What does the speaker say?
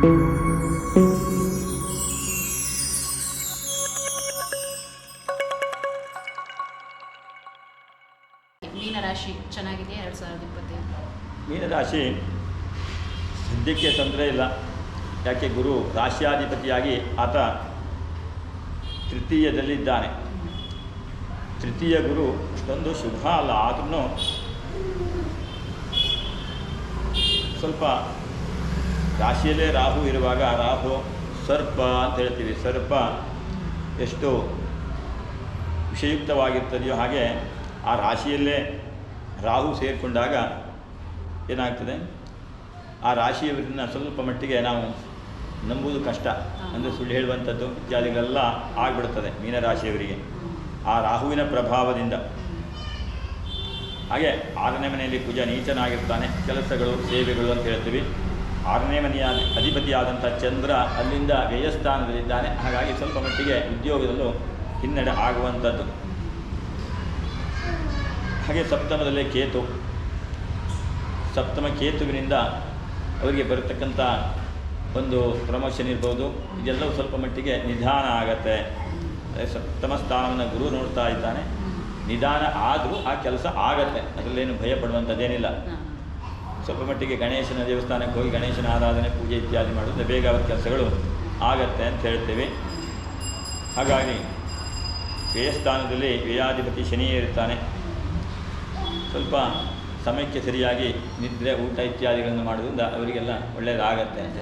ಮೀನರಾಶಿ ಚೆನ್ನಾಗಿದೆ ಎರಡು ಮೀನರಾಶಿ ಸದ್ಯಕ್ಕೆ ತೊಂದರೆ ಇಲ್ಲ. ಯಾಕೆ ಗುರು? ರಾಶಿಯಾಧಿಪತಿಯಾಗಿ ಆತ ತೃತೀಯದಲ್ಲಿದ್ದಾನೆ. ತೃತೀಯ ಗುರು ಅಷ್ಟೊಂದು ಶುಭ ಅಲ್ಲ, ಆದ್ರೂ ಸ್ವಲ್ಪ ರಾಶಿಯಲ್ಲೇ ರಾಹು ಇರುವಾಗ ರಾಹು ಸರ್ಪ ಅಂತ ಹೇಳ್ತೀವಿ. ಸರ್ಪ ಎಷ್ಟು ವಿಷಯುಕ್ತವಾಗಿರ್ತದೆಯೋ ಹಾಗೆ ಆ ರಾಶಿಯಲ್ಲೇ ರಾಹು ಸೇರಿಕೊಂಡಾಗ ಏನಾಗ್ತದೆ? ಆ ರಾಶಿಯವರನ್ನ ಸ್ವಲ್ಪ ಮಟ್ಟಿಗೆ ನಾವು ನಂಬುವುದು ಕಷ್ಟ. ಅಂದರೆ ಸುಳ್ಳು ಹೇಳುವಂಥದ್ದು ಇತ್ಯಾದಿಗಳೆಲ್ಲ ಆಗಿಬಿಡ್ತದೆ ಮೀನರಾಶಿಯವರಿಗೆ ಆ ರಾಹುವಿನ ಪ್ರಭಾವದಿಂದ. ಹಾಗೆ ಆರನೇ ಮನೆಯಲ್ಲಿ ಪೂಜಾ ನೀಚನಾಗಿರ್ತಾನೆ. ಕೆಲಸಗಳು, ಸೇವೆಗಳು ಅಂತ ಹೇಳ್ತೀವಿ. ಆರನೇ ಮನೆಯ ಅಧಿಪತಿಯಾದಂಥ ಚಂದ್ರ ಅಲ್ಲಿಂದ ವ್ಯಯಸ್ಥಾನದಲ್ಲಿದ್ದಾನೆ. ಹಾಗಾಗಿ ಸ್ವಲ್ಪ ಮಟ್ಟಿಗೆ ಉದ್ಯೋಗದಲ್ಲೂ ಹಿನ್ನಡೆ ಆಗುವಂಥದ್ದು. ಹಾಗೆ ಸಪ್ತಮದಲ್ಲೇ ಕೇತು. ಸಪ್ತಮ ಕೇತುವಿನಿಂದ ಅವರಿಗೆ ಬರತಕ್ಕಂಥ ಒಂದು ಪ್ರಮೋಷನ್ ಇರ್ಬೋದು. ಇದೆಲ್ಲವೂ ಸ್ವಲ್ಪ ಮಟ್ಟಿಗೆ ನಿಧಾನ ಆಗತ್ತೆ. ಸಪ್ತಮ ಸ್ಥಾನವನ್ನು ಗುರು ನೋಡ್ತಾ ಇದ್ದಾನೆ. ನಿಧಾನ ಆದರೂ ಆ ಕೆಲಸ ಆಗತ್ತೆ. ಅದರಲ್ಲೇನು ಭಯ ಪಡುವಂಥದ್ದೇನಿಲ್ಲ. ಸ್ವಲ್ಪ ಮಟ್ಟಿಗೆ ಗಣೇಶನ ದೇವಸ್ಥಾನಕ್ಕೆ ಹೋಗಿ ಗಣೇಶನ ಆರಾಧನೆ, ಪೂಜೆ ಇತ್ಯಾದಿ ಮಾಡೋದು ಬೇಗ ಅವರ ಕೆಲಸಗಳು ಆಗತ್ತೆ ಅಂತ ಹೇಳ್ತೇವೆ. ಹಾಗಾಗಿ ವ್ಯಯಸ್ಥಾನದಲ್ಲಿ ವ್ಯಯಾಧಿಪತಿ ಶನಿಯೇ ಇರ್ತಾನೆ. ಸ್ವಲ್ಪ ಸಮಯಕ್ಕೆ ಸರಿಯಾಗಿ ನಿದ್ರೆ, ಊಟ ಇತ್ಯಾದಿಗಳನ್ನು ಮಾಡೋದ್ರಿಂದ ಅವರಿಗೆಲ್ಲ ಒಳ್ಳೆಯದಾಗತ್ತೆ ಅಂತ